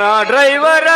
ನಾ ಡ್ರೈವರ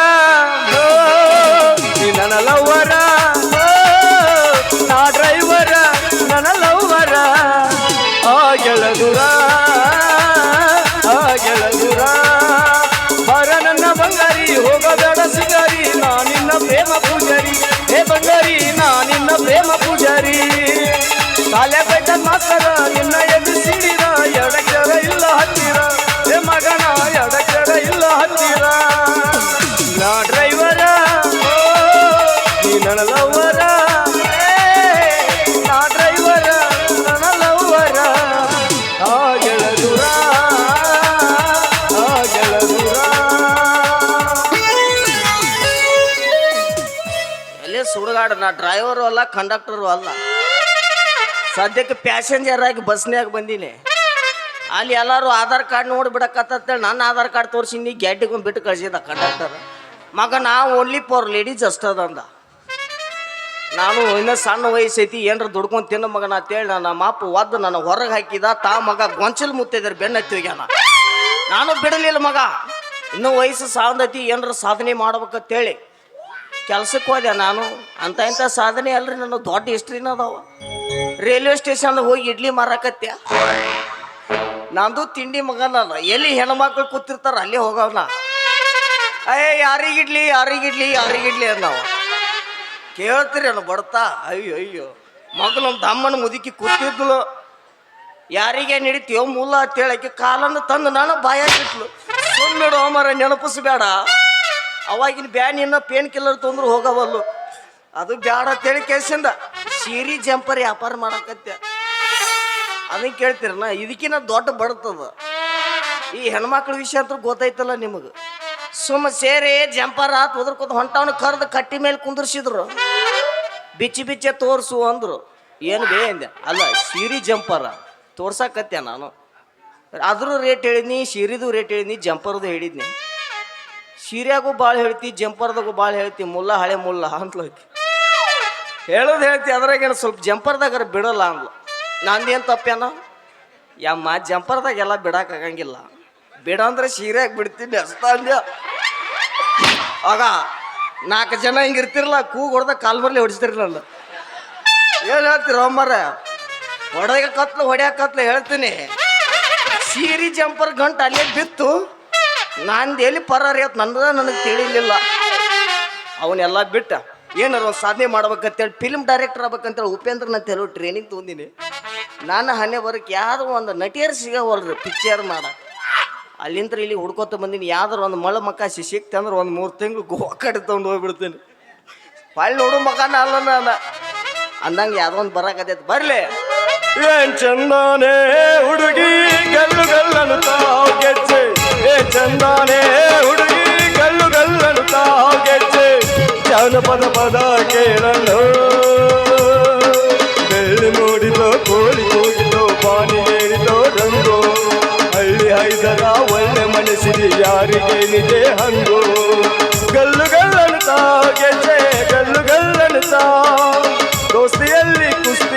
ಸುಡುಗಾಡ ನಾ ಡ್ರೈವರು ಅಲ್ಲ ಕಂಡಕ್ಟರು ಅಲ್ಲ. ಸದ್ಯಕ್ಕೆ ಪ್ಯಾಸೆಂಜರ್ ಆಗಿ ಬಸ್ನ್ಯಾಗ ಬಂದೀನಿ. ಅಲ್ಲಿ ಎಲ್ಲರೂ ಆಧಾರ್ ಕಾರ್ಡ್ ನೋಡಿ ಬಿಡಕತ್ತೇಳಿ ನನ್ನ ಆಧಾರ್ ಕಾರ್ಡ್ ತೋರಿಸಿ ನೀ ಬಿಟ್ಟು ಕಳ್ಸಿದ ಕಂಡಕ್ಟರ್ ಮಗ, ನಾ ಓನ್ಲಿ ಪೋರ್ ಲೇಡೀಸ್ ಅಷ್ಟದ ಅಂದ ನಾನು ಇನ್ನೂ ಸಣ್ಣ ವಯಸ್ಸೈತಿ, ಏನರ ದುಡ್ಕೊಂಡು ಮಗ ನಾ ಅಂತೇಳಿ ನನ್ನ ಮಾಪ ಒದ್ದು ನನ್ನ ಹೊರಗೆ ಹಾಕಿದ, ತಾ ಮಗ ಗೊಂಚಲ್ ಮುತ್ತಿದ್ದಾರೆ ಬೆನ್ನ ಹೋಗ್ಯಾನ. ನಾನು ಬಿಡಲಿಲ್ಲ ಮಗ. ಇನ್ನೂ ವಯಸ್ಸು ಸಾಂದೈತಿ, ಏನರ ಸಾಧನೆ ಮಾಡ್ಬೇಕಂತೇಳಿ. ಕೆಲ್ಸಕ್ಕೆ ಹೋದೆ ನಾನು. ಅಂತ ಇಂಥ ಸಾಧನೆ ಅಲ್ರಿ, ನನ್ನ ದೊಡ್ಡ ಹಿಸ್ಟ್ರಿನ ಅದಾವ. ರೈಲ್ವೆ ಸ್ಟೇಷನ್ ಹೋಗಿ ಇಡ್ಲಿ ಮಾರಾಕತ್ಯ ನಂದು ತಿಂಡಿ ಮಗನಲ್ಲ ಎಲ್ಲಿ ಹೆಣ್ಮಕ್ಳು ಕೂತಿರ್ತಾರ ಅಲ್ಲಿ ಹೋಗವನ. ಅಯ್ಯ ಯಾರಿಗಿಡ್ಲಿ ಯಾರಿಗಿಡ್ಲಿ ಯಾರಿಗಿಡ್ಲಿ ಅನ್ನವ ಕೇಳ್ತೀರಿ ಅನ್ನ ಬಡ್ತಾ ಅಯ್ಯೋ ಅಯ್ಯೋ. ಮಗನ ದಮ್ಮನ ಮುದುಕಿ ಕೂತಿದ್ಲು. ಯಾರಿಗೆ ನಡೀತೀಯೋ ಮೂಲ ಅಂತ ಹೇಳಕ್ಕೆ ಕಾಲನ್ನು ತಂದು ನಾನು ಬಾಯಾಗಿಟ್ಲು ಸುಮ್ಮನೆ ಮರ ನೆನಪಿಸ್ಬೇಡ. ಅವಾಗಿನ ಬ್ಯಾನಿನ ಪೇನ್ ಕಿಲ್ಲರ್ ತೊಂದ್ರೆ ಹೋಗವಲ್ಲು. ಅದು ಬ್ಯಾಡ ಅಂತೇಳಿ ಕೇಸಿಂದ ಸೀರಿ, ಜಂಪರ್ ವ್ಯಾಪಾರ ಮಾಡಕತ್ತೆ. ಅದನ್ನ ಕೇಳ್ತೀರನ ಇದಕ್ಕಿನ್ನ ದೊಡ್ಡ ಬಡತದ. ಈ ಹೆಣ್ಮಕ್ಳ ವಿಷಯ ಅಂತ ಗೊತ್ತೈತಲ್ಲ ನಿಮಗೆ. ಸುಮ್ಮ ಸೇರಿ ಜಂಪರ್ ಆತ್ ಒದರ್ಕೋತ ಹೊಂಟವನ ಕರೆದು ಕಟ್ಟಿ ಮೇಲೆ ಕುಂದ್ರಿಸಿದ್ರು. ಬಿಚ್ಚಿ ಬಿಚ್ಚೆ ತೋರ್ಸು ಅಂದ್ರು. ಏನು ಬೇ ಅಂದೆ? ಅಲ್ಲ, ಸೀರಿ, ಜಂಪರ ತೋರ್ಸಕತ್ತೆ ನಾನು? ಅದ್ರ ರೇಟ್ ಹೇಳಿದ್ನಿ, ಸೀರಿದು ರೇಟ್ ಹೇಳಿದ್ನಿ, ಜಂಪರ್ದು ಹೇಳಿದ್ನಿ. ಸೀರೆಯಾಗೂ ಭಾಳ ಹೇಳ್ತಿ, ಜಂಪರ್ದಾಗೂ ಭಾಳ ಹೇಳ್ತಿ, ಮುಲ್ಲ ಹಳೆ ಮುಲ್ಲ ಅಂತ ಹೇಳೋದು ಹೇಳ್ತಿ, ಅದ್ರಾಗೇನು ಸ್ವಲ್ಪ ಜಂಪರ್ದಾಗಾರ ಬಿಡಲ್ಲ ಅಂದ್ಲು. ನಂದೇನು ತಪ್ಪೇನ? ಯಮ್ಮ ಜಂಪರ್ದಾಗ ಎಲ್ಲ ಬಿಡಕ್ಕಾಗಂಗಿಲ್ಲ ಬಿಡ ಅಂದ್ರೆ ಸೀರೆಯಾಗ ಬಿಡ್ತೀನಿ ಅಷ್ಟ ಆಗ ನಾಲ್ಕು ಜನ ಹಿಂಗೆ ಇರ್ತಿರಲ್ಲ ಕೂಗ್ ಹೊಡೆದ ಬರಲಿ ಹೊಡಿಸ್ತಿರಲ್ಲ ಏನು ಹೇಳ್ತೀರ ಒಮ್ಮರ ಹೊಡೆಯ ಕತ್ಲು ಹೊಡ್ಯಾಕತ್ಲು ಹೇಳ್ತೀನಿ. ಸೀರಿ, ಜಂಪರ್ ಗಂಟು ಅಲ್ಲೇ ಬಿತ್ತು. ನಂದು ಎಲ್ಲಿ ಪರಾರಿ ಅಂತ ನನ್ನದ ನನಗೆ ತಿಳಿಲಿಲ್ಲ. ಅವನ್ನೆಲ್ಲ ಬಿಟ್ಟ. ಏನಾರ ಒಂದು ಸಾಧನೆ ಮಾಡ್ಬೇಕಂತೇಳಿ ಫಿಲ್ಮ್ ಡೈರೆಕ್ಟರ್ ಆಗ್ಬೇಕಂತೇಳಿ ಉಪೇಂದ್ರನ ತೆಲವು ಟ್ರೈನಿಂಗ್ ತೊಗೊಂಡಿನಿ. ನಾನು ಹನ್ನೆ ಬರೋಕೆ ಯಾವ್ದೋ ಒಂದು ನಟಿಯರು ಸಿಗವಲ್ರಿ ಪಿಕ್ಚರ್ ಮಾಡ. ಅಲ್ಲಿಂದ ಇಲ್ಲಿ ಹುಡ್ಕೋತ ಬಂದೀನಿ. ಯಾವ್ದಾರು ಒಂದು ಮಳ ಮಕ್ಕ ಸಿಕ್ತೆ ಅಂದ್ರೆ ಒಂದು ಮೂರು ತಿಂಗಳು ಗೋವಾ ಕಡೆ ತೊಗೊಂಡು ಹೋಗ್ಬಿಡ್ತೀನಿ. ಹೊಳ್ಳಿ ನೋಡು ಮಕಾನ ಅಲ್ಲ ನಾನು. ಅಂದಂಗೆ ಯಾವ್ದೋ ಒಂದು ಬರಾಕತೈತಿ ಬರ್ಲಿ. ಏನ್ ಚಂದನೇ ಹುಡುಗಿ, ಗಲ್ಲು ಗಲ್ಲನ್ನು ಚಂದಾನೆ ಹುಡುಗಿ ಕಲ್ಲು ಕಲ್ಲನ್ನು ತಾಗೆಚ್ಚೆ ಜಾನಪದ ಪದ ಕೇಳಲು. ಬೆಳ್ಳಿ ನೋಡಿದೋ ಕೋಳಿ ಹೋಗಿದೋ ಪಾನಿ ಹೇಳಿದೋ ರಂಗೋ. ಹಳ್ಳಿ ಹೈದರ ಒಳ್ಳೆ ಮನಸ್ಸಿಗೆ ಯಾರಿಗೆ ನಿಜೆ ಹಂಗೋ. ಗಲ್ಲು ಗಲ್ಲನು ತಾಗೆಚ್ಚೆ ಗಲ್ಲು ಗಲ್ಲನು ತಾ ದೋಸ್ತಿಯಲ್ಲಿ ಕುಸ್ತಿ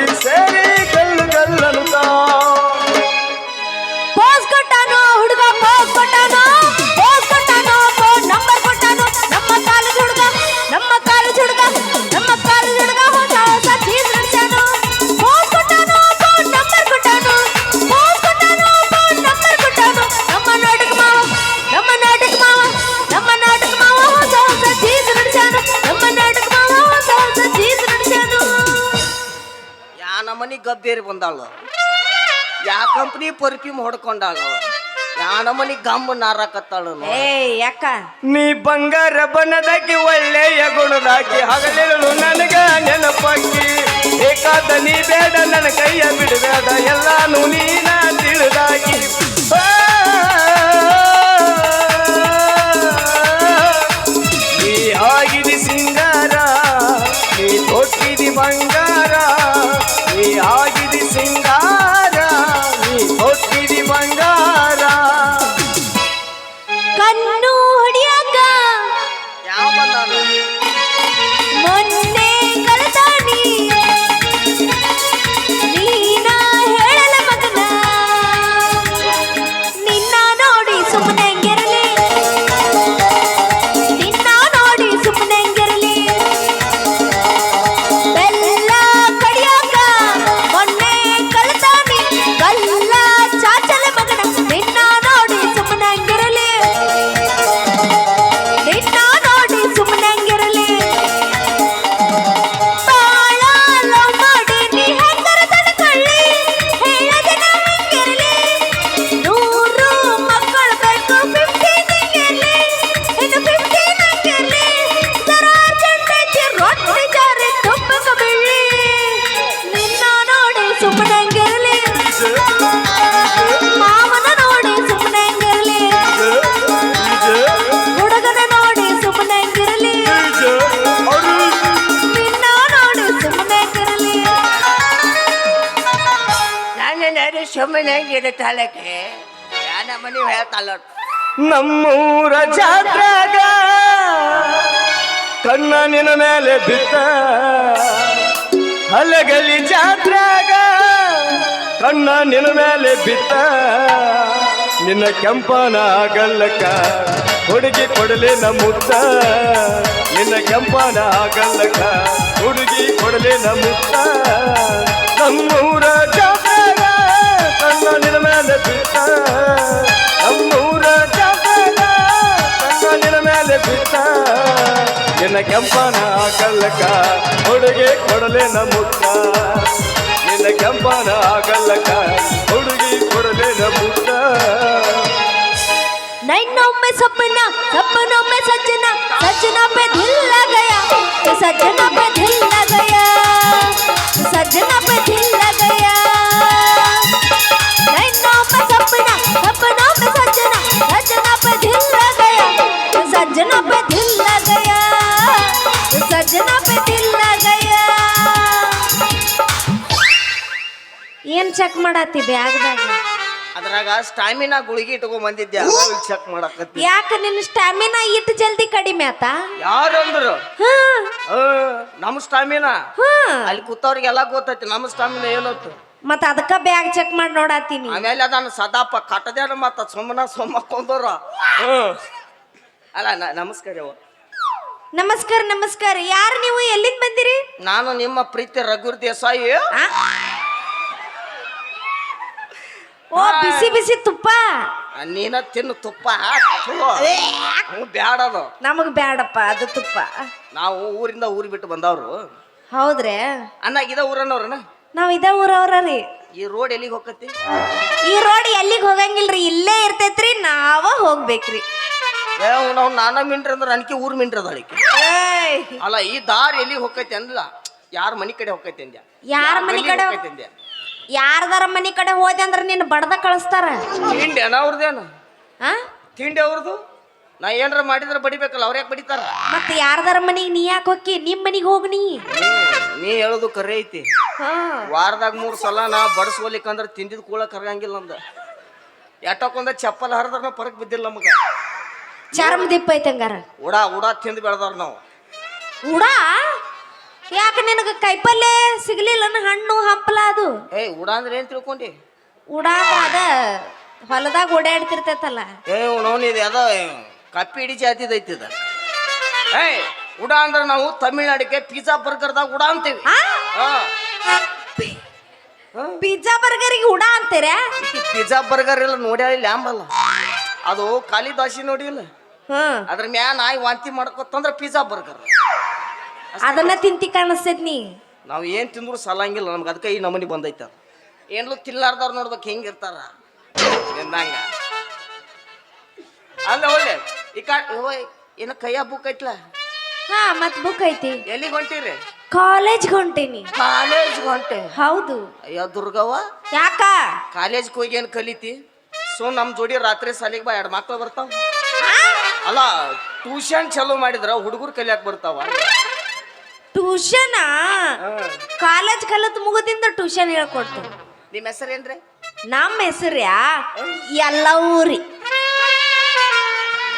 ಗಬ್ಬೇರಿ ಬಂದಾಳು. ಯಾ ಕಂಪ್ನಿ ಪರ್ಫ್ಯೂಮ್ ಹೊಡ್ಕೊಂಡಾಳು. ಯಾ ಗಮ್ ಗಮ್ಮ ನಾರಾಕತ್ತಾಳು ಏ ಯಾಕ? ನೀ ಬಂಗಾರ ಬಣ್ಣದಾಕಿ ಒಳ್ಳೆಯ ಗುಣದಾಕಿ ಹಗಲಿರಲು ನನಗ ನೆನಪಾಕಿ ಬೇಕಾದ ನೀ ಬೇಡ ನನ್ನ ಕೈಯ ಬಿಡಬೇಡ ಎಲ್ಲಾನು ನೀನ ತಿಳಿದಾಕಿ ನಮ್ಮೂರ ಜಾತ್ರಾಗ ಕಣ್ಣ ನಿನ್ನ ಮೇಲೆ ಬಿತ್ತ ಹಲಗಲಿ ಜಾತ್ರಾಗ ಕಣ್ಣ ನಿನ್ನ ಮೇಲೆ ಬಿತ್ತ ನಿನ್ನ ಕೆಂಪನ ಗಲ್ಲಕ್ಕ ಹುಡುಗಿ ಕೊಡಲಿ ನಮ್ಮುತ್ತ ನಿನ್ನ ಕೆಂಪನ ಗಲ್ಲಕ್ಕ ಹುಡುಗಿ ಕೊಡಲಿ ನಮ್ಮುತ್ತ ನಮ್ಮೂರ ಜಾತ್ರಾಗ ಕಣ್ಣ ನಿನ್ನ ಮೇಲೆ ಬಿತ್ತ ನಿನ್ನ ಕೆಂಪನ ಕಲ್ಲಕ ಹುಡುಗಿ ಕೊಡಲೆ ನಮುಕ್ಕ. ನಿನ್ನ ಕೆಂಪನ ಕಲ್ಲಕ ಹುಡುಗಿ ಕೊಡಲೆ ನಮುಕ್ಕ. ನೈನೊಮ್ಮೆ ಸಪ್ಪನ, ಸಪ್ಪನೊಮ್ಮೆ ಸಜ್ಜನ ಸಜ್ಜನ ಪೆ ದಿಲ್ ಲಗಯ ಸಜ್ಜನ ಪೆ ದಿಲ್ ಲಗಯ ಸಜ್ಜನ ಪೆ ದಿಲ್ ಚೆಕ್ ಮಾಡತ್ತಿ ಬ್ಯಾಗ್ದಾಗ. ಅದ್ರಾಗ ಸ್ಟಾಮಿನಾ ಗುಳಿಗೆ ಇಟ್ಕೊಂಡ್ ಬಂದಿದ್ದೆ ಚೆಕ್ ಮಾಡಕತ್ತಿ. ಯಾಕ ನಿನ್ನ ಸ್ಟಾಮಿನಾ ಇಟ್ಟು ಜಲ್ದಿ ಕಡಿಮೆ ಆತ? ಯಾರಂದ್ರು? ನಮ್ ಸ್ಟಾಮಿನಾ ಹ. ಅಲ್ಲಿ ಕೂತವ್ರಿಗೆಲ್ಲ ಗೊತ್ತೈತಿ ನಮ್ಮ ಸ್ಟಾಮಿನಾ ಏನತ್ತು ಮತ್ತ ಅದಕ್ಕ ಬ್ಯಾಗ್ ಚೆಕ್ ಮಾಡಿ ನೋಡಾತೀನಿ ಆಮೇಲೆ ಅದನ್ನ ಸದಾಪ ಕಟ್ಟದೇನ ಮತ್ತ ಸುಮ್ಮನ ಹ. ಅಲ್ಲ ನಮಸ್ಕಾರ. ನಮಸ್ಕಾರ ನಮಸ್ಕಾರ. ಯಾರು ನೀವು? ಎಲ್ಲಿಂದ ಬಂದಿರಿ? ನಾನು ನಿಮ್ಮ ಪ್ರೀತಿ ರಘುರ್ ದೇಸಾಯಿ? ಓ ಬಿಸಿ ಬಿಸಿ ತುಪ್ಪ. ನೀನ ತಿನ್ನು ತುಪ್ಪ ಬ್ಯಾಡದು ನಮಗ್ ಬ್ಯಾಡಪ್ಪ ಅದು ತುಪ್ಪ. ನಾವು ಊರಿಂದ ಊರು ಬಿಟ್ಟು ಬಂದವ್ರು. ಹೌದ್ರೆ? ಅನ್ನ ಇದ ಊರನ್ನವ್ರನ ನಾವ್ ಇದ ಊರವ್ರ ರೀ. ಈ ರೋಡ್ ಎಲ್ಲಿಗೆ ಹೋಗತಿ ಈ ರೋಡ್ ಎಲ್ಲಿಗೆ ಹೋಗಂಗಿಲ್ರಿ? ಇಲ್ಲೇ ಇರ್ತೈತ್ರಿ ನಾವ ಹೋಗ್ಬೇಕ್ರಿ. ಏ ನಾವು ನಾನ ಮಿಂಟ್ರಿ ಅಂದ್ರೆ ಅನ್ಕಿ ಊರ್ ಮಿಂಟ್ರಿ ಅದ ಅಳಿಕೆ ಅಲ್ಲ ಈ ದಾರಿ ಎಲ್ಲಿಗೆ ಹೋಗೈತಿ ಅಂದ್ಲ? ಯಾರ ಮನಿ ಕಡೆ ಹೋಗೈತಿ ಅಂದ್ಯ? ಯಾರ ಮನಿ ಕಡೆ? ಹೋಗೈತಿ ಅಂದ್ಯ? ಯಾರ್ದಾರ ಮನಿ ಕಡೆ ಹೋದೆ ಅಂದ್ರೆ ನಿನ್ನ ಬಡ್ದ ಕಳಿಸ್ತಾರ? ತಿಂಡಿ ಅನ ಅವ್ರದ್ದೇನು ಆ? ತಿಂಡಿ ಅವ್ರದ್ದು? ನಾ ಏನಾರ ಮಾಡಿದ್ರೆ ಬಡಿಬೇಕಲ್ಲ ಅವ್ರ ಯಾಕೆ ಬಡಿತಾರ? ಮತ್ತೆ ಯಾರದಾರ ಮನಿಗೆ ನೀ ಯಾಕೆ ಹೋಗಿ ನಿಮ್ಮ ಮನಿಗ್ ಹೋಗಿ ನೀ. ನೀ ಹೇಳೋದು ಕರೆ ಐತಿ. ಹಾ. ವಾರದಾಗ ಮೂರು ಸಲ ನಾ ಬಡಿಸ್ಕೊಲಿಕ್ಕಂದ್ರೆ ತಿಂದಿದ್ ಕೂಳ ಕರಗಂಗಿಲ್ಲ ಅಂದ ಎಟ್ಟಕ್ಕೊಂದ ಚಪ್ಪಲ್ ಹರಿದ್ರ ಪರಕ್ ಬಿದ್ದಿಲ್ಲ ನಮಗ. ಚರ್ಮ ದಿಪ್ಪ ಐತೆ ಹಂಗಾರ ಉಡಾ ಉಡಾ ತಿಂದು ಬೆಳೆದವ್ರ ನಾವು. ಉಡ? ಯಾಕೆ ನಿನಗೆ ಕೈಪಲ್ಲೆ ಸಿಗ್ಲಿಲ್ಲ? ಹಣ್ಣು ಹಂಪಲ ಅದು. ಏ ಉಡಾ ಅಂದ್ರೆ ಏನ್ ತಿಳ್ಕೊಂಡಿ? ಉಡ ಅದ ಹೊಲದಾಗ ಓಡಾಡ್ತಿರ್ತೈತಲ್ಲ. ಏ ಇದು ಯಾವ್ದೋ ಕಪ್ಪಿ ಹಿಡಿ ಜಾತಿ ಐತಿ ಇದು ಏ ಉಡಾ ಅಂದ್ರೆ ನಾವು ತಮಿಳ್ನಾಡಿಗೆ ಪಿಜ್ಜಾ ಬರ್ಗರ್ದಾಗ ಉಡಾ ಅಂತೀವಿ. ಆ? ಹಾ ಪಿಜ್ಜಾ ಬರ್ಗರಿಗೆ ಉಡ ಅಂತೀರ? ಪಿಜ್ಜಾ ಬರ್ಗರ್ ಎಲ್ಲ ಆಂಬಲ್ಲ ಅದು ಖಾಲಿ ದಾಸಿ ನೋಡಿಲ್ಲ ಹ್ಮ್. ಅದ್ರ ಮ್ಯಾ ನಾಯಿ ವಾಂತಿ ಮಾಡ್ಕೊತಂದ್ರ ಪಿಜ್ಜಾ ಬರ್ಗರ್ ಅದನ್ನ ತಿಂತಿ ಕಾಣಿಸ್ತೈತಿ ನೀ. ನಾವು ಏನ್ ತಿಂದ್ರು ಸಲಂಗಿಲ್ಲ ನಮ್ಗೆ ಅದಕ್ಕೆ ಈ ನಮನಿ ಬಂದೈತೆ. ಅದು ಏನ್ಲು ತಿನ್ಲಾರ್ದವ್ರು ನೋಡ್ಬೇಕು ಹೆಂಗಿರ್ತಾರ ಎಂದಂಗ. ಅಲ್ಲ ಒಳ್ಳೆ. ಈ ಕಾ ಓಯ್ ಏನ ಕೈಯ ಬುಕ್ ಐತ್ಲ? ಹಾ ಮತ್ ಬುಕ್ ಐತಿ. ಎಲ್ಲಿಗೆ ಹೊಂಟಿರಿ? ಕಾಲೇಜ್ ಹೊಂಟೇನಿ. ಕಾಲೇಜ್ ಹೊಂಟೆ? ಹೌದು. ಅಯ್ಯೋ ದುರ್ಗವ್ವ. ಯಾಕ? ಕಾಲೇಜ್ಗೆ ಹೋಗಿ ಏನು ಕಲಿತಿ? ಸೊ ನಮ್ಮ ಜೋಡಿ ರಾತ್ರಿ ಸಾಲಿಗೆ ಬಾ ಎರಡು ಮಕ್ಳು ಬರ್ತಾವ. ಅಲ್ಲ ಟ್ಯೂಷನ್ ಚಲೋ ಮಾಡಿದ್ರ ಹುಡುಗರು ಕಲಿಯಾಕ ಬರ್ತಾವ. ಟ್ಯೂಷನ್ ಕಾಲೇಜ್ ಕಲತ್ ಮುಗದಿಂದ ಟ್ಯೂಷನ್ ಹೇಳ್ಕೊಡ್ತೇನೆ ನಿಮ್ಮ ಹೆಸರೇನ್ರಿ ನಮ್ಮ ಹೆಸರ್ಯಾ ಎಲ್ಲ ಊರಿ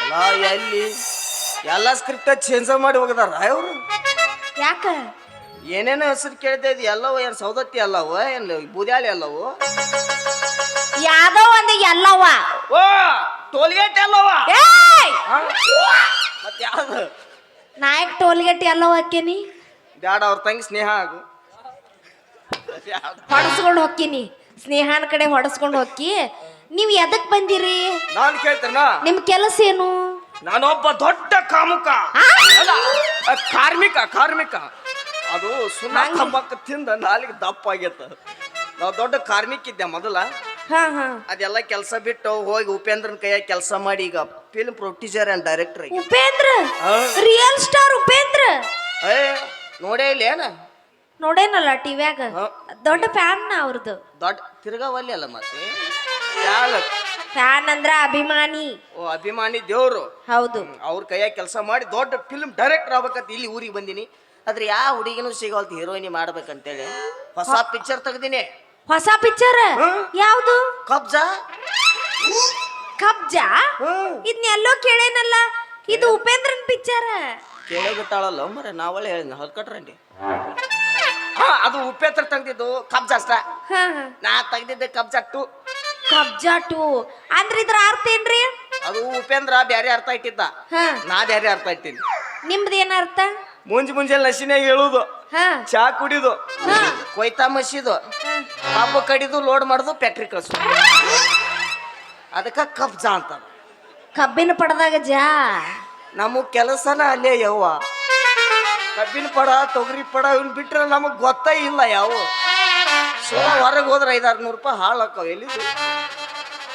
ಎಲ್ಲ? ಎಲ್ಲಿ ಎಲ್ಲ ಸ್ಕ್ರಿಪ್ಟ ಚೇಂಜ್ ಮಾಡಿ ಹೋಗದಾರ ಅವರು ಯಾಕ? ಏನೇನು ಹೆಸರು ಕೇಳ್ತಾ ಇದ್ ಎಲ್ಲವೋ ಏನು ಸೌದತ್ತಿ ಅಲ್ಲವ ಏನು ಬೂದ್ಯಾಳಿ ಅಲ್ಲವು ಯಾವ್ದೋ ಒಂದು ಎಲ್ಲವ ಓ ಟೋಲ್ಗೇಟ್ ಅಲ್ಲವ ಏಯ್! ಮತ್ತೆ ಯಾವ್ದು? ನಾಯಕ್ ಟೋಲ್ಗೇಟ್ ಎಲ್ಲವ ಹಾಕೇನಿ ಬ್ಯಾಡ ಅವ್ರ ತಂಗಿ ಸ್ನೇಹ ಆಗು. ಹೊಡಸ್ಕೊಂಡು ಹೋಗ್ತೀನಿ ಸ್ನೇಹನ ಕಡೆ ಹೊಡಸ್ಕೊಂಡು ಹೋಗಿ ನೀವು ಎದಕ್ ಬಂದಿರಿ? ನಾನು ಕೇಳ್ತೇನ? ನಿಮ್ ಕೆಲಸ ಏನು? ನಾನೊಬ್ಬ ದೊಡ್ಡ ಕಾಮುಕ. ಅಲ್ಲ ಅ, ಕಾರ್ಮಿಕ ಕಾರ್ಮಿಕ. ಅದು ಸುಣ್ಣ ಕಂಬಕ್ಕ ತಿಂದ ನಾಲಿಗೆ ದಪ್ಪ ಆಗೈತ. ನಾವು ದೊಡ್ಡ ಕಾರ್ಮಿಕ ಇದ್ದೆ ಮೊದಲ. ಹಾ ಹಾ. ಅದೆಲ್ಲ ಕೆಲಸ ಬಿಟ್ಟು ಹೋಗಿ ಉಪೇಂದ್ರನ ಕೈಯ ಕೆಲಸ ಮಾಡಿ ಈಗ ಫಿಲ್ಮ್ ಪ್ರೊಡ್ಯೂಸರ್ ಅಂಡ್ ಡೈರೆಕ್ಟರ್ ಆಗಿ. ಉಪೇಂದ್ರ? ಹಾ. Real star Upendra? ಏ ನೋಡೇ ಇಲ್ಲ ಏನ? ನೋಡೇನಲ್ಲ ಟಿವ್ಯಾಗ. ದೊಡ್ಡ ಫ್ಯಾನ್ ನಾ ಅವ್ರದ್ದು ದೊಡ್ಡ ತಿರ್ಗಾವಲ್ಲಿ ಅಲ್ಲ ಮತ್ತೆ? ಫ್ಯಾನ್ ಅಂದ್ರ ಅಭಿಮಾನಿ. ಓ ಅಭಿಮಾನಿ ದೇವ್ರು. ಹೌದು. ಅವ್ರ ಕೈಯಾಗ ಕೆಲಸ ಮಾಡಿ ದೊಡ್ಡ ಫಿಲ್ಮ್ ಡೈರೆಕ್ಟರ್ ಆಗ್ಬೇಕಂತ ಇಲ್ಲಿ ಊರಿಗೆ ಬಂದಿನಿ. ಆದ್ರೆ ಯಾವ ಹುಡುಗಿನೂ ಸಿಗೋಲ್ತು ಹೀರೋಯಿನಿ ಮಾಡ್ಬೇಕಂತೇಳಿ. ಹೊಸ ಪಿಕ್ಚರ್ ತೆಗ್ದಿನಿ. ಹೊಸ ಪಿಕ್ಚರ್ ಯಾವ್ದು? ಕಬ್ಜಾ? ಕಬ್ಜಾ. ಇದನ್ನೆಲ್ಲೋ ಕೇಳೇನಲ್ಲ? ಇದು ಉಪೇಂದ್ರನ್ ಪಿಕ್ಚರ್ ಕೇಳೇ ಬಿಟ್ಟಾಳಲ್ಲ ಮರೆ ನಾವಳೆ ಹೇಳಿದ್ನ ಹೊಲ್ಕಟ್ರಂಡಿ ಹಾ ಅದು ಉಪ್ಪೇತ್ರ ತಂದಿದ್ದು ಕಬ್ಜ ಅಷ್ಟ. ನಾ ತೆಗ್ದಿದ್ದೆ ಕಬ್ಜ ಅಟ್ಟು. ಅಂದ್ರ ಇದ್ರ ಅರ್ಥ ಏನ್ರಿ? ಅದು ಉಪೇಂದ್ರ ಬ್ಯಾರೆ ಅರ್ಥ ಇಟ್ಟಿದ್ದ. ಹಾ. ನಾ ಬ್ಯಾರೆ ಅರ್ಥ ಇಟ್ಟಿನಿ. ನಿಮ್ದು ಏನ ಅರ್ಥ? ಮುಂಜಿ ಮುಂಜಾನೆ ಲಸಿನಾಗ ಹೇಳುದು ಹಾ. ಚಾ ಕುಡಿದು ಹಾ. ಕೊಯ್ತಾ ಮಸಿದು ಕಬ್ಬು ಕಡಿದು ಲೋಡ್ ಮಾಡುದು ಫ್ಯಾಕ್ಟ್ರಿ ಕಳ್ಸು ಅದಕ್ಕ ಕಬ್ಜಾ ಅಂತ ಕಬ್ಬಿನ ಪಡದಾಗ ಜಾ. ನಮ್ಮ ಕೆಲಸನ ಅಲ್ಲೇ ಯವ್ವ. ಕಬ್ಬಿನ ಪಡ ತೊಗರಿ ಪಡ ಇವ್ನ ಬಿಟ್ಟರೆ ನಮಗ್ ಗೊತ್ತೇ ಇಲ್ಲ ಯಾವ. ಸುಮ್ಮ ಹೊರಗೆ ಹೋದ್ರೆ ಐದಾರು ನೂರು ರೂಪಾಯಿ ಹಾಳಾಕವ ಎಲ್ಲಿ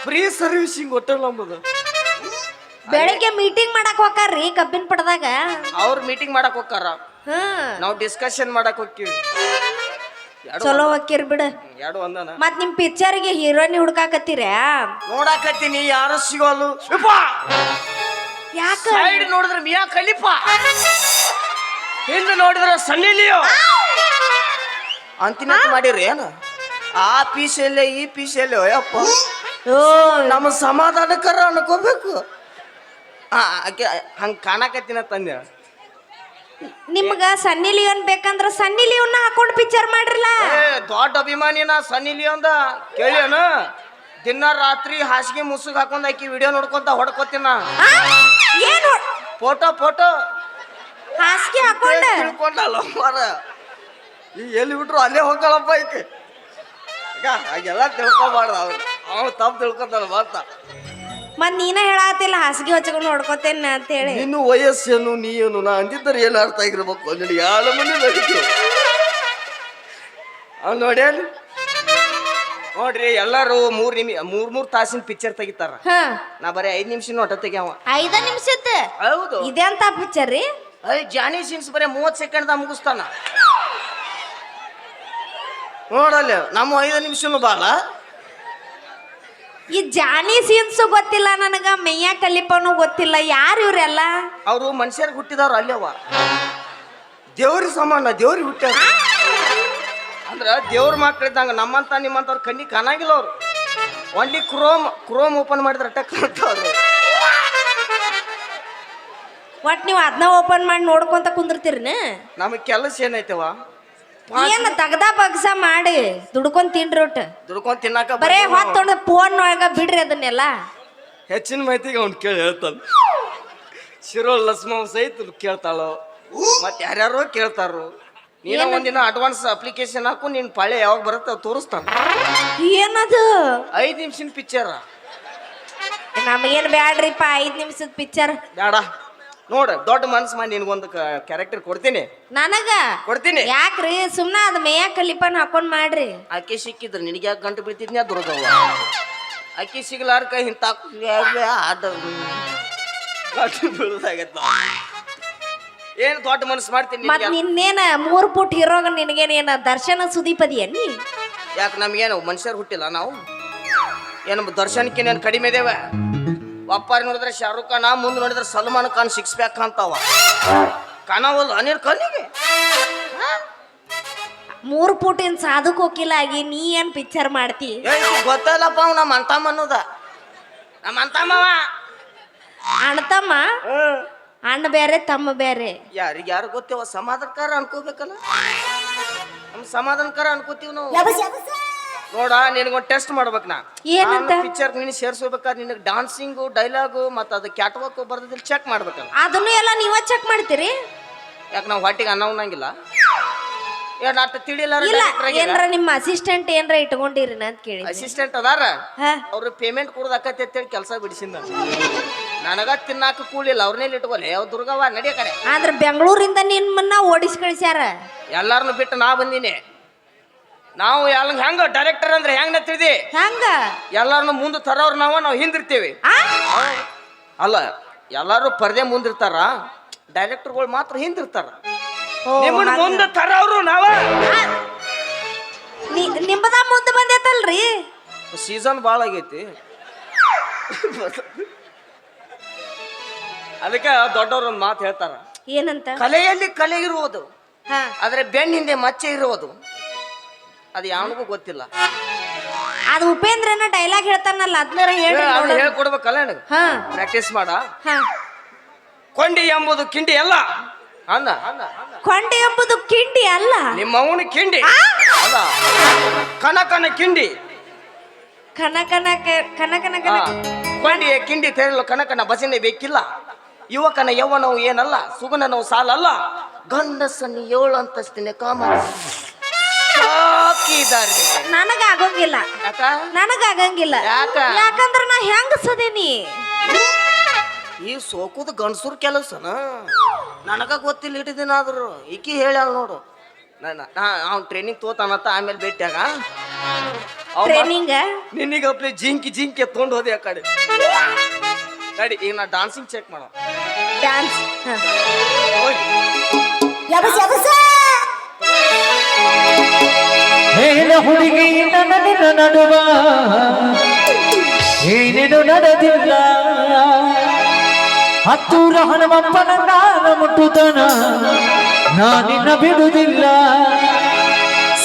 ಫ್ರೀ ಸರ್ವಿಸಿಂಗ್ ಹೋಟೆಲ್ ನಮ್ಮದು ಬೆಳಿಗ್ಗೆ ಮೀಟಿಂಗ್ ಮಾಡಕ್ ಹೋಗಾರ್ರಿ ಕಬ್ಬಿನ ಪಡದಾಗ? ಅವ್ರು ಮೀಟಿಂಗ್ ಮಾಡಕ್ ಹೋಗ್ತಾರ ನಾವ್ ನಾವು ಡಿಸ್ಕಷನ್ ಮಾಡಕ್ ಹೋಗ್ತೀವಿ. ಚಲೋ ಹಾಕಿರ್ ಬಿಡ. ಎರಡು ಒಂದನ. ಮತ್ ನಿಮ್ ಪಿಕ್ಚರ್ಗೆ ಹೀರೋನಿ ಹುಡ್ಕಾಕತ್ತೀರ? ನೋಡಾಕತ್ತೀನಿ ಯಾರು ಸಿಗೋಲು ಯಾಕ? ಸೈಡ್ ನೋಡಿದ್ರೆ ಮಿಯಾ ಖಲೀಫಾ. ಹಿಂದೆ ನೋಡಿದ್ರೆ ಸನ್ನಿ ಲಿಯೋ ಅಂತಿನ ಮಾಡಿರಿ ಏನು? ಆ ಪೀಸಲ್ಲೇ ಈ ಪೀಸಲ್ಲೇ ಅಯ್ಯಪ್ಪ. ಓ. ನಮ್ಮ ಸಮಾಧಾನಕರ ಅನ್ಕೋಬೇಕು. ಆ, ಆಕೆ ಹಂಗೆ ಕಾಣಕತ್ತಿನ ತಂದೆ. ನಿಮ್ಗ ಸನ್ನಿ ಲಿಯೋನ್ ಬೇಕಂದ್ರ ಸನ್ನಿ ಲಿಯೋನ್ ಹಾಕೊಂಡ್ ಪಿಕ್ಚರ್ ಮಾಡ್ರಲ್ಲ ಏ ದೊಡ್ಡ ಅಭಿಮಾನಿನ ಸನ್ನಿ ಲಿಯೋಂದ ಕೇಳ್ಯಾನ ದಿನ ರಾತ್ರಿ ಹಾಸಿಗೆ ಮುಸುಗ್ ಹಾಕೊಂಡ್ ಆಕಿ ವಿಡಿಯೋ ನೋಡ್ಕೊಂತ ಹೊಡ್ಕೋತೀನ ಆ? ಏನು ಫೋಟೋ ಫೋಟೋ ಹಾಸಿಗೆ ಹಾಕೊಂಡ? ತಿಳ್ಕೊಂಡಲ್ಲ ಮಾರ ಈಗ ಎಲ್ಲಿ ಬಿಟ್ರು ಅಲ್ಲೇ ಹೋಗ್ತಾಳಪ್ಪ ಐತಿ ಈಗ ಹಾಗೆಲ್ಲ ತಿಳ್ಕೊಬಾರ್ದು ಅವ್ರು. ಅವ್ನು ತಪ್ಪು ತಿಳ್ಕೊತಾನ ಮಾತ ಮತ್ ನೀನ ಹೇಳಾತಿಲ್ಲ ಹಾಸಿಗೆ ಹೊಚ್ಕೊಂಡು ನೋಡ್ಕೋತೇನೆ ಅಂತ ಹೇಳಿ. ನಿನ್ನ ವಯಸ್ಸೇನು ನೀ ಏನು ನಾ ಅಂದಿದ್ದರೆ ಏನು ಅರ್ಥ ಆಗಿರ್ಬೇಕು? ನಿನಗೆ ಯಾರ ಮನೆ ನಡೀತು ಅವ್ನು ನೋಡಿ ಅಲ್ಲಿ. ನೋಡ್ರಿ ಎಲ್ಲರೂ ಮೂರ್ ನಿಮಿ ಮೂರ್ ಮೂರ್ ತಾಸಿನ ಪಿಕ್ಚರ್ ತೆಗಿತಾರ. ಹಾ. ನಾ ಬರೀ ಐದ್ ನಿಮಿಷ ನೋಟ ತೆಗ್ಯಾವ. ಐದ ನಿಮಿಷದ ಹೌದು. ಇದೆಂತ ಪಿಕ್ಚರ್ ರೀ? ಅಯ್ಯ ಜಾನಿ ಸಿನ್ಸ್ ಬರೀ ಸೆಕೆಂಡ್ ಸೆಕೆಂಡ್ದಾಗ ಮುಗಿಸ್ತಾನ. ನೋಡಲ್ಲ ನಮ್ಮ ಐದು ನಿಮಿಷನು ಬಾಳ ಈ ಜಾನಿ ಸೀನ್ಸ್ ಗೊತ್ತಿಲ್ಲ ನನಗ ಮೆಯ್ಯ ಕಲಿಪನು ಗೊತ್ತಿಲ್ಲ. ಯಾರು ಇವ್ರೆಲ್ಲ? ಅವರು ಮನುಷ್ಯರಿಗೆ ಹುಟ್ಟಿದವ್ರು ಅಲ್ಲವ. ದೇವ್ರ ಸಮಾನ ದೇವ್ರಿಗೆ ಹುಟ್ಟ್ಯಾರ. ಅಂದ್ರ ದೇವ್ರ ಮಕ್ಳಿದ್ದಂಗ ನಮ್ಮಂತ ನಿಮ್ಮಂಥವ್ರು ಕಣ್ಣಿಗೆ ಕಾಣಂಗಿಲ್ಲ ಅವ್ರು. ಒನ್ಲಿ ಕ್ರೋಮ್ ಕ್ರೋಮ್ ಓಪನ್ ಮಾಡಿದ್ರೆ ಅಟ್ಟ ಕಾಣ್ತಾವ್ರು ಒಟ್ ನೀವು ಅದನ್ನ ಓಪನ್ ಮಾಡಿ ನೋಡ್ಕೊಂತ ಕುಂದಿರ್ತೀರಿನ? ನಮಗೆ ಕೆಲಸ ಏನೈತವ ಏನ್ ತಗದ ಬಗ್ಸ ಮಾಡಿ ದುಡ್ಕೊಂಡ್ ತಿನ್ರಿ ಒಟ್ಟು. ದುಡ್ಕೊಂಡ್ ತಿನ್ನಾಕ ಬರೇ ಹೊತ್ತು. ಹೊತ್ತೊಂಡ ಫೋನ್ ಒಳಗ ಬಿಡ್ರಿ ಅದನ್ನೆಲ್ಲ. ಹೆಚ್ಚಿನ ಮಾಹಿತಿಗೆ ಅವ್ನು ಕೇಳಿ ಹೇಳ್ತಾನೆ. ಶಿರೋ ಲಸ್ಮ ಸಹಿತ ಕೇಳ್ತಾಳೋ? ಮತ್ತೆ ಯಾರ್ಯಾರೋ ಕೇಳ್ತಾರೋ ನೀನು ಒಂದಿನ ಅಡ್ವಾನ್ಸ್ ಅಪ್ಲಿಕೇಶನ್ ಹಾಕು ನಿನ್ ಪಾಳೆ ಯಾವಾಗ ಬರುತ್ತೆ ಅವ್ ತೋರಿಸ್ತಾನ. ಏನದು? ಐದು ನಿಮಿಷದ ಪಿಕ್ಚರ್ ನಮಗೇನು ಬ್ಯಾಡ್ರಿಪ್ಪ ಐದ್ ನಿಮಿಷದ ಪಿಕ್ಚರ್ ಬೇಡ ನೋಡ ದೊಡ್ಡ ಮನ್ಸು ಮಾಡಿ ನಿನಗೊಂದು ಕ್ಯಾರೆಕ್ಟರ್ ಕೊಡ್ತೀನಿ. ನನಗ? ಕೊಡ್ತೀನಿ. ಯಾಕ್ರಿ? ಸುಮ್ಮನೆ ಅದು ಮೇಯ ಕಲಿಪನ್ ಹಾಕೊಂಡ್ ಮಾಡ್ರಿ. ಆಕೆ ಸಿಕ್ಕಿದ್ರೆ ನಿನಗೆ ಯಾಕೆ ಗಂಟು ಬೀಳ್ತಿದ್ನ್ಯಾ ದುರ್ಗವ್ವ? ಆಕೆ ಸಿಗ್ಲಾರ್ಕ ಇಂಥ ಅದು ಗಂಟು ಬೀಳೋದಾಗತ್ತ? ಏನು ದೊಡ್ಡ ಮನಸ್ಸು ಮಾಡ್ತೀನಿ ಮತ್ತೆ ನಿನ್ನೇನ ಮೂರ್ ಪುಟ್ ಹೀರೋಗ ನಿನಗೇನೇನ ದರ್ಶನ ಸುದೀಪದಿಯ ನೀ? ಯಾಕೆ ನಮ್ಗೇನು ಮನುಷ್ಯರು ಹುಟ್ಟಿಲ್ಲ ನಾವು? ಏನು ದರ್ಶನಕ್ಕೆ ಏನು ಕಡಿಮೆ ಇದೇವ? ಒಪ್ಪಾರಿ ನೋಡಿದ್ರೆ ಶಾರುಖ್ ಖಾನ್ ಮುಂದೆ ನೋಡಿದ್ರೆ ಸಲ್ಮಾನ್ ಖಾನ್ ಸಿಕ್ಸ್ ಪ್ಯಾಕ್ ಅಂತಾವ. ಕಾಣವಲ್ಲ ಅನಿಲ್ ಕಣ್ಣಿಗೆ ಮೂರು ಪುಟಿನ್ ಸಾಧುಕ್ ಹೋಗಿಲ್ಲ ಆಗಿ ನೀ ಏನ್ ಪಿಕ್ಚರ್ ಮಾಡ್ತಿ? ಗೊತ್ತಲ್ಲಪ್ಪ ಅವ್ ನಮ್ಮ ಅಂತಮ್ಮ ಅನ್ನೋದ ನಮ್ಮ ಅಂತಮ್ಮವ ಅಣ್ಣತಮ್ಮ ಅಣ್ಣ ಬೇರೆ ತಮ್ಮ ಬೇರೆ. ಯಾರಿಗೆ ಯಾರು ಗೊತ್ತೇವ? ಸಮಾಧಾನಕಾರ ಅನ್ಕೋಬೇಕಲ್ಲ? ನಮ್ ಸಮಾಧಾನಕಾರ ಅನ್ಕೋತೀವಿ ನಾವು. ನೋಡ ನಿನಗೊಂದು ಟೆಸ್ಟ್ ಮಾಡ್ಬೇಕು ನಾ. ಏನಂತ? ಪಿಕ್ಚರ್ ನೀನು ಸೇರ್ಸ್ಬೇಕಾದ್ರೆ ನಿನಗೆ ಡಾನ್ಸಿಂಗು ಡೈಲಾಗು ಮತ್ತು ಅದು ಕ್ಯಾಟ್ವಾಕ್ ಬರ್ದಿಲ್ಲ ಚೆಕ್ ಮಾಡ್ಬೇಕಲ್ಲ. ಅದನ್ನು ಎಲ್ಲ ನೀವ ಚೆಕ್ ಮಾಡ್ತೀರಿ? ಯಾಕೆ ನಾವು ಹೊಟ್ಟಿಗೆ ಅನ್ನ ಉಣ್ಣಂಗಿಲ್ಲ? ಏನು ಇಲ್ಲ ಏನ್ರ ನಿಮ್ಮ ಅಸಿಸ್ಟೆಂಟ್ ಏನ್ರ ಇಟ್ಕೊಂಡಿರಿ ಅಂತ ಕೇಳಿ ಅಸಿಸ್ಟೆಂಟ್ ಅದಾರ? ಅವ್ರ ಪೇಮೆಂಟ್ ಕೊಡೋದಕ್ಕತ್ತೆ ಅಂತೇಳಿ ಕೆಲಸ ಬಿಡಿಸಿದ ನನಗ ತಿನ್ನಾಕ ಕೂಡಿಲ್ಲ ಅವ್ರನ್ನೇ ಇಟ್ಕೊಲೆ. ಯಾವ ದುರ್ಗವ್ವ ನಡಿಯ ಆದ್ರೆ ಆದ್ರ ಬೆಂಗಳೂರಿಂದ ನಿಮ್ಮನ್ನ ಓಡಿಸಿ ಕಳಿಸ್ಯಾರ. ಎಲ್ಲಾರನ್ನು ಬಿಟ್ಟು ನಾ ಬಂದೀನಿ. ನಾವು ಎಲ್ಲ ಹೆಂಗ ಡೈರೆಕ್ಟರ್ ಅಂದ್ರೆ ಹೆಂಗ್ ತಿಳಿದಿ ಹೆಂಗ? ಎಲ್ಲಾರನ್ನು ಮುಂದೆ ತರೋರು ನಾವು ನಾವು ಹಿಂದಿರ್ತೀವಿ. ಆ? ಅಲ್ಲ ಎಲ್ಲಾರು ಪರ್ದೆ ಮುಂದಿರ್ತಾರ ಡೈರೆಕ್ಟರ್ಗಳು ಮಾತ್ರ ಹಿಂದಿರ್ತಾರ. ಓ, ನಿಮ್ಮನ್ನ ಮುಂದೆ ತರೋರು ನಾವ? ನಿ- ನಿಮ್ಮದ ಮುಂದೆ ಬಂದೈತಲ್ರಿ. ಸೀಸನ್ ಭಾಳ ಆಗೈತಿ. ಅದಕ್ಕೆ ದೊಡ್ಡವ್ರ ಒಂದು ಮಾತು ಹೇಳ್ತಾರ. ಏನಂತ? ಕಲೆಯಲ್ಲಿ ಕಲೆ ಇರುವುದು ಹಾ. ಆದರೆ ಬೆನ್ನ ಹಿಂದೆ ಮಚ್ಚೆ ಇರುವುದು ಅದು ಯಾವನಿಗೂ ಗೊತ್ತಿಲ್ಲ. ಅದು ಉಪೇಂದ್ರನ ಡೈಲಾಗ್ ಹೇಳ್ತಾನಲ್ಲ ಅದ್ಮೇಲೆ ಹೇಳಿ ಅವ್ನು ಹೇಳ್ಕೊಡ್ಬೇಕಲ್ಲ ನನಗೆ? ಹಾ. ಪ್ರಾಕ್ಟೀಸ್ ಮಾಡ. ಹಾ. ಕೊಂಡಿ ಎಂಬುದು ಕಿಂಡಿ ಅಲ್ಲ? ಅನ್ನ. ಕೊಂಡಿ ಎಂಬುದು ಕಿಂಡಿ ಅಲ್ಲ? ನಿಮ್ಮ ಅವನ ಕಿಂಡಿ ಅಲ್ಲ. ಕನ ಕನ ಕಿಂಡಿ. ಕನಕನ ಕನಕನ ಕ- ಕನ ಕನ ಕನ ಆ, ಕೊಂಡಿಯ ಕಿಂಡಿ ತೆರಲು ಕನಕನ ಬಸಿನೇ ಬೇಕಿಲ್ಲ? ಯುವಕನ ಯೌವನವು ಏನಲ್ಲ ಸುಗುಣನವು ಸಾಲಲ್ಲ. ಗಂಡಸನ್ನು ಏಳು ಅಂತಸ್ತಿನ ಕಾಮ. ನನಗಾಗಂಗಿಲ್ಲ ನನಗಾಗಂಗಿಲ್ಲ. ಯಾಕಂದ್ರೆ ಯಾಕ? ನನಗೆ ಆಗಂಗಿಲ್ಲ ಯಾಕ? ಯಾಕಂದ್ರ ನಾ ಹೆಂಗ್ ಸದೇನಿ ಈ ಸೋಕುದು ಗಂಡಸೂರ್ ಕೆಲಸನ? ನನಗ ಗೊತ್ತಿಲ್ಲ ಇಟ್ಟು ದಿನ ಆದ್ರು ಈಕಿ ಹೇಳ್ಯಾಳ ನೋಡು. ನನ್ನ ಅವ್ನು ಟ್ರೈನಿಂಗ್ ತೋತಾನತ್ತ ಆಮೇಲೆ ಭೇಟಿಯಾಗ. ಟ್ರೈನಿಂಗ್ ನಿನ್ನಿಗೆ ಅಪ್ಲೆ ಜಿಂಕಿ ಜಿಂಕಿ ಎತ್ಕೊಂಡು ಹೋದೆ ಆ ಕಡೆ. ನಡಿ ಈಗ ನಾ ಡಾನ್ಸಿಂಗ್ ಚೆಕ್ ಮಾಡೋ ಡ್ಯಾನ್ಸ್ ಹೋಯ್. ಹೇಳ ಹುಡುಗಿ ನನ್ನ ನಿನ್ನ ನಡುವ ಏನೇನು ನಡೆದಿಲ್ಲ. ಹತ್ತೂರ ಹನುಮಪ್ಪನ ನಾನು ಮುಟ್ಟುತನ ನಾನಿನ್ನ ಬಿಡುವುದಿಲ್ಲ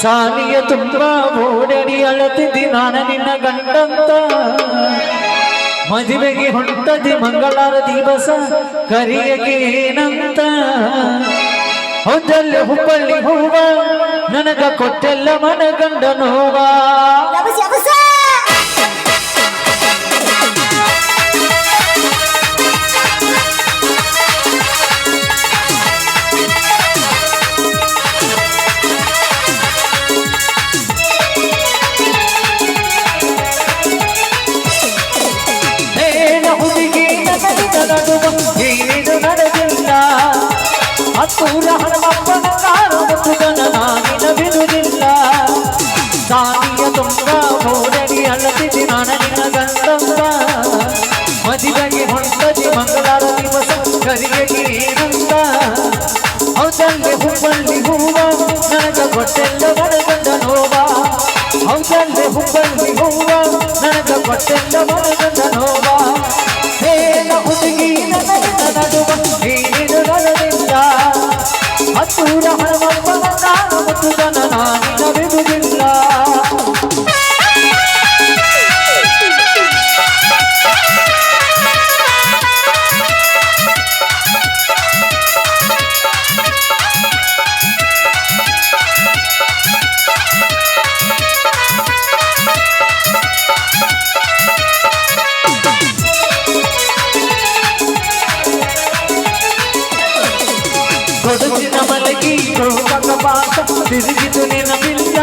ಸಾಲಿಯ ತುಂಬ ಓಡಡಿ ಅಳತಿದ್ದಿ ನಾನು ನಿನ್ನ ಗಂಡಂತ. ಮದುವೆಗೆ ಹೊಂಟದಿ ಮಂಗಳಾರ ದಿವಸ ಕರಿಯಗೆ ಏನಂತ? ಹೊಂದಲ್ಲ ಹುಬ್ಬಳ್ಳಿ ಹೂವ ನನಗ ಕೊಟ್ಟೆಲ್ಲ ಮನಗಂಡ ನೋವ. ಮೂಡಡಿ ಅಲ್ಲದಿದ್ದಿ ನಾನ ನಿನ್ನ ಗಂಡಂತ ಮದುವೆಗೆ ಹೊಂಟದಿ ಮಂಗಳಾರ ದಿವಸ ಕರಿಯಗೆ ಏನಂತ ಹೌದಲ್ಲಿ ಹುಬ್ಬಳ್ಳಿ ಹೂವ, ನನಗ ಕೊಟ್ಟೆಲ್ಲ ಮನಗಂಡ ನೋವ. ಹೌದಲ್ಲಿ ಹುಬ್ಬಳ್ಳಿ ಹೂವ, ನನಗ ಕೊಟ್ಟೆಲ್ಲ ಮನಗಂಡ ನೋವ. ಹೇಳ ಹುಡುಗಿ ನನ್ನ ನಡುವ ನೀನು ನಡೆದಿಲ್ಲ ಹತ್ತೂರ ಹನುಮಪ್ಪನ ನಾನು ಮುಟ್ಟುದನ ನಾನಿನ ತಿರುಗಿತು ನೆನಪಿಲ್ಲ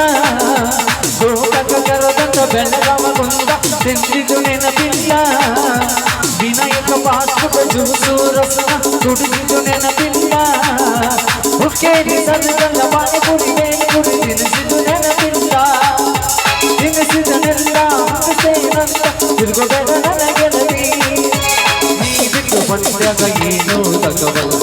ಶೋಕಕ ಕರದಂತ ಬೆಳಗಾವಗೊಂಡ ತಿಂದಿತು ನೆನಪಿಲ್ಲ ವಿನಾಯಕ ಪಾಸ್ಪುಟ ಜೂಸೂರಸ್ನ ತುಡಿಸಿತು ನೆನಪಿಲ್ಲ ಹುಕ್ಕೇರಿ ಸದಗಂಗ ಪಾನಿಪುರಿ ಬೇನಿಪುರಿ ತಿನಿಸಿತು ನೆನಪಿಲ್ಲ ತಿನಿಸಿದನೆಲ್ಲ ಸೇನಂತ ತಿರುಗಬೇಡ ನನಗೆಲವಿ ನೀ ಬಿಟ್ಟು ಬಂದಾಗ ಏನು ತಗವಲ್ಲ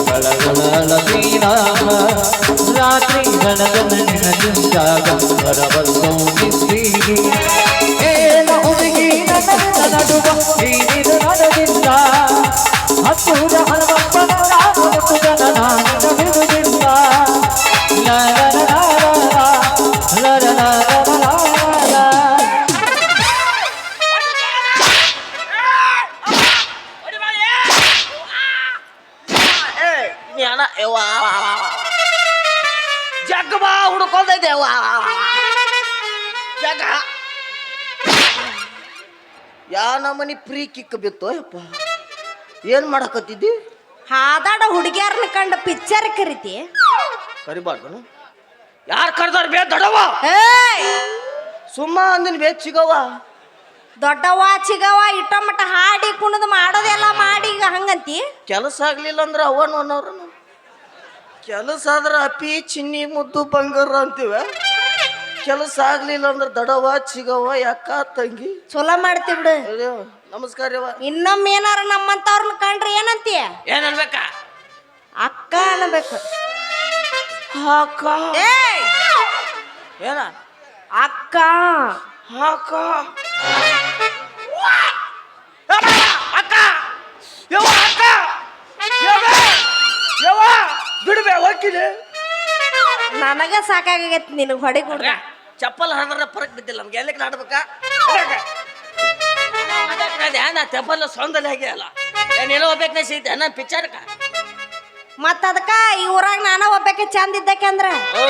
ರಾತ್ರಿ ಗಣಗಣನ ನಿಂತಾಗ ಬರಬಲ್ಲೋ ನಡುವ ನೀರಿನ ನಡದಿಂದ ಹತ್ತೂರ ಹನುಮಪ್ಪನ ನಮನಿ ಪ್ರೀ ಕಿಕ್ ಬಿತ್ತು ಯಪ್ಪ ಏನ್ ಮಾಡಕತ್ತಿದ್ದಿ? ಹಾದಾಡ ಹುಡುಗಿಯರ್ನ ಕಂಡ ಪಿಕ್ಚರ್ ಕರಿತಿ. ಕರಿಬಾರ್ದು ಯಾರು ಕರ್ದಾರ ಬೇ ದೊಡವ ಏಯ್! ಸುಮ್ಮ ಅಂದಿನ ಬೇ ಚಿಗವ ದೊಡ್ಡವ ಚಿಗವ ಇಟ್ಟ ಮಟ್ಟ ಹಾಡಿ ಕುಣದ್ ಮಾಡೋದೆಲ್ಲ ಮಾಡಿ ಈಗ ಹಂಗಂತಿ? ಕೆಲಸ ಆಗ್ಲಿಲ್ಲ ಅಂದ್ರೆ ಅವನು ಅನ್ನೋರು ಕೆಲಸ ಆದ್ರೆ ಅಪಿ ಚಿನ್ನಿ ಮುದ್ದು ಬಂಗಾರ ಅಂತೀವ. ಕೆಲಸ ಆಗ್ಲಿಲ್ಲ ಅಂದ್ರೆ ದಡವ ಚಿಗವ ಯಾಕ ತಂಗಿ? ಚಲೋ ಮಾಡ್ತಿ ಬಿಡು. ಅಯ್ಯೋ, ನಮಸ್ಕಾರ ಯವ್ವ. ಇನ್ನೊಮ್ಮೆ ಏನಾರ ನಮ್ಮಂತವ್ರನ್ನ ಕಂಡ್ರೆ ಏನಂತೀಯ? ಏನ್ ಅನ್ಬೇಕ ಅಕ್ಕ ಅನ್ನಬೇಕು. ಹಾಕ. ಏಯ್! ಏನ? ಅಕ್ಕ. ಹಾಕ. ಅಕ್ಕ! ಯವ್ವ ಅಕ್ಕ! ಯವ್ವ! ಯವ್ವ! ಬಿಡ್ಬೇ ಹೋಗಿಲೆ ನನಗ ಸಾಕಾಗೈತಿ ನಿನಗ್ ಹೊಡಿ ಕೊಡ್ದ ಚಪ್ಪಲ್ ಹರಿದ್ರೆ ಪರಕ್ ಬಿದ್ದಿಲ್ಲ ನಮ್ಗೆ. ಎಲ್ಲಕ್ಕೆ ನಾಡ್ಬೇಕಾ? ನಾ ಚಪ್ಪಲ್ ಸೌಂದರ್ಯ ಹೇಗೆ ಅಲ್ಲ. ನೀನು ಹೋಗ್ಬೇಕು ಸಿಗ್ತೆ ನಾನು ಪಿಕ್ಚರ್ಕ? ಮತ್ತ ಅದಕ್ಕ ಈ ಊರಾಗ ನಾನ ಒಬ್ಬಕ್ಕೆ ಚಂದ ಇದ್ದಕ್ಕೆ ಅಂದ್ರ? ಓ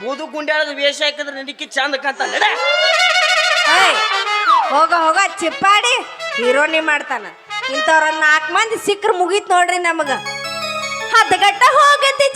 ಬೂದು ಗುಂಡ್ಯಾಳದ ವೇಷ ಹಾಕಿದ್ರೆ ನಿನಕ್ಕೆ ಚಂದ ಕಂತ ಹೋಗ ಹೋಗ ಚಿಪ್ಪಾಡಿ ಹೀರೋನಿ ಮಾಡ್ತಾನ. ಇಂಥವ್ರ ನಾಲ್ಕು ಮಂದಿ ಸಿಕ್ಕ್ರ ಮುಗೀತ್ ನೋಡ್ರಿ ನಮಗ. ಹತ್ತು ಗಂಟೆ ಹೋಗತಿ